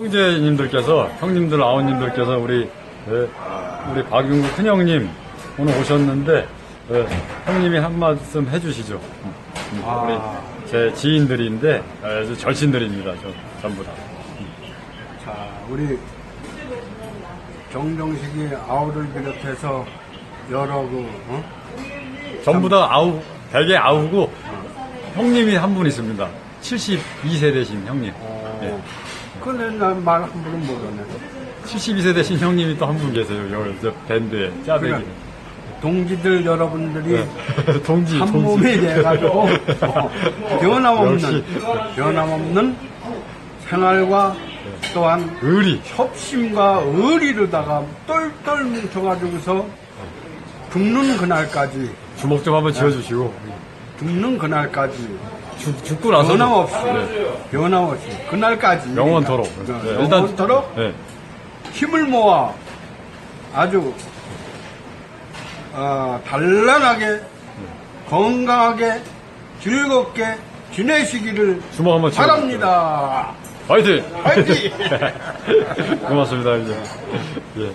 형제님들께서 형님들 아우님들께서 우리 예, 우리 박윤구 큰 형님 오늘 오셨는데 예, 형님이 한 말씀 해주시죠. 음, 아. 우리 제 지인들인데 아주 절친들입니다. 저, 전부 다. 자, 우리 정정식이 아우를 비롯해서 여러 그, 어? 전부 다 아우 대개 아우고 형님이 한 분 있습니다. 72세 되신 형님. 예. 그래, 난말 함부로 모르네. 72세 되신 형님이 또 한 분 계세요. 여기 저 밴드에 짜배기. 그래. 동지들 여러분들이 네. 동지 한 동지. 몸이 돼가지고 어, 변함없는. 변함없는 생활과 또한 의리. 협심과 의리로다가 똘똘 뭉쳐가지고서 죽는 그날까지 주먹 좀 한번 쥐어주시고 죽는 그날까지 죽, 죽고 나서 변함없이 네. 변함없이 그날까지 영원토록 어, 네, 영원토록 네. 힘을 모아 아주 어, 단란하게 건강하게 즐겁게 지내시기를 주먹 한번. 바랍니다. 화이팅! 화이팅! 고맙습니다 이제 예.